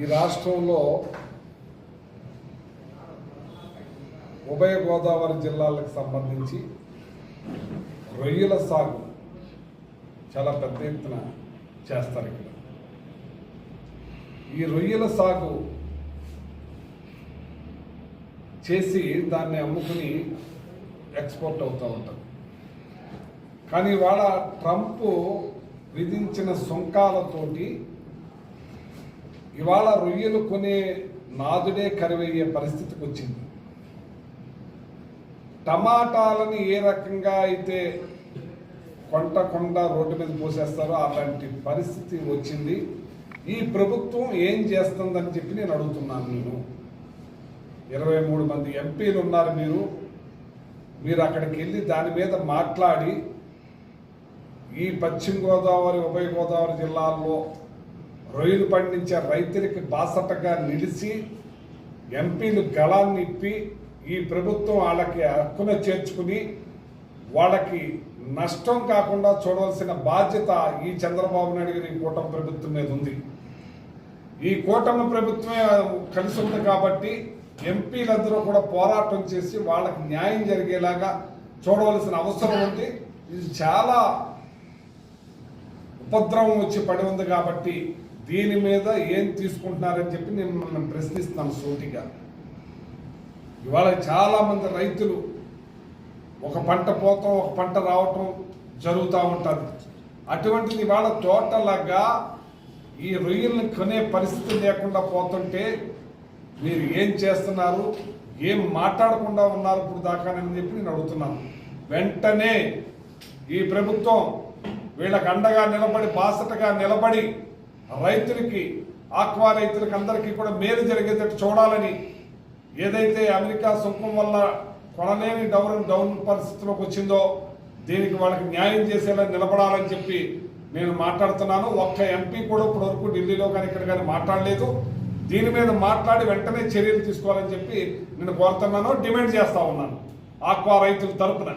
ఈ రాష్ట్రంలో ఉభయ గోదావరి జిల్లాలకు సంబంధించి రొయ్యల సాగు చాలా పెద్ద ఎత్తున చేస్తారు ఇక్కడ. ఈ రొయ్యల సాగు చేసి దాన్ని అమ్ముకుని ఎక్స్పోర్ట్ అవుతూ ఉంటారు. కానీ వాళ్ళ ట్రంప్ విధించిన సుంకాలతోటి ఇవాళ రొయ్యలు కొనే నాదుడే కరువయ్యే పరిస్థితికి వచ్చింది. టమాటాలని ఏ రకంగా అయితే కొంట కొండ రోడ్డు మీద పోసేస్తారో అలాంటి పరిస్థితి వచ్చింది. ఈ ప్రభుత్వం ఏం చేస్తుందని చెప్పి నేను అడుగుతున్నాను నేను. ఇరవై మూడు మంది ఎంపీలు ఉన్నారు మీరు. మీరు అక్కడికి వెళ్ళి దాని మీద మాట్లాడి ఈ పశ్చిమ గోదావరి ఉభయ గోదావరి జిల్లాల్లో రొయ్యలు పండించే రైతులకి బాసటగా నిలిచి ఎంపీలు గళాన్ని ఇప్పి ఈ ప్రభుత్వం వాళ్ళకి హక్కున చేర్చుకుని వాళ్ళకి నష్టం కాకుండా చూడవలసిన బాధ్యత ఈ చంద్రబాబు నాయుడు గారి కూటమి ప్రభుత్వం మీద ఉంది. ఈ కూటమి ప్రభుత్వమే కలిసి ఉంది కాబట్టి ఎంపీలందరూ కూడా పోరాటం చేసి వాళ్ళకి న్యాయం జరిగేలాగా చూడవలసిన అవసరం ఉంది. ఇది చాలా ఉపద్రవం వచ్చి పడి ఉంది కాబట్టి దీని మీద ఏం తీసుకుంటున్నారని చెప్పి నేను మిమ్మల్ని ప్రశ్నిస్తాను సూటిగా. ఇవాళ చాలామంది రైతులు ఒక పంట పోతాం ఒక పంట రావటం జరుగుతూ ఉంటుంది. అటువంటిది ఇవాళ తోటలాగా ఈ రొయ్యలను కొనే పరిస్థితి లేకుండా పోతుంటే మీరు ఏం చేస్తున్నారు? ఏం మాట్లాడకుండా ఉన్నారు ఇప్పుడు దాకానని చెప్పి నేను అడుగుతున్నాను. వెంటనే ఈ ప్రభుత్వం వీళ్ళకు అండగా నిలబడి బాసటగా నిలబడి రైతులకి ఆక్వా రైతులకి అందరికీ కూడా మేలు జరిగేటట్టు చూడాలని ఏదైతే అమెరికా సుంకం వల్ల కొనలేని డౌన్ డౌన్ పరిస్థితిలోకి వచ్చిందో దీనికి వాళ్ళకి న్యాయం చేసేలా నిలబడాలని చెప్పి నేను మాట్లాడుతున్నాను. ఒక్క ఎంపీ కూడా ఇప్పటివరకు ఢిల్లీలో కానీ ఇక్కడ కానీ మాట్లాడలేదు. దీని మీద మాట్లాడి వెంటనే చర్యలు తీసుకోవాలని చెప్పి నేను కోరుతున్నాను. డిమాండ్ చేస్తా ఉన్నాను. ఆక్వా రైతుల తరపున.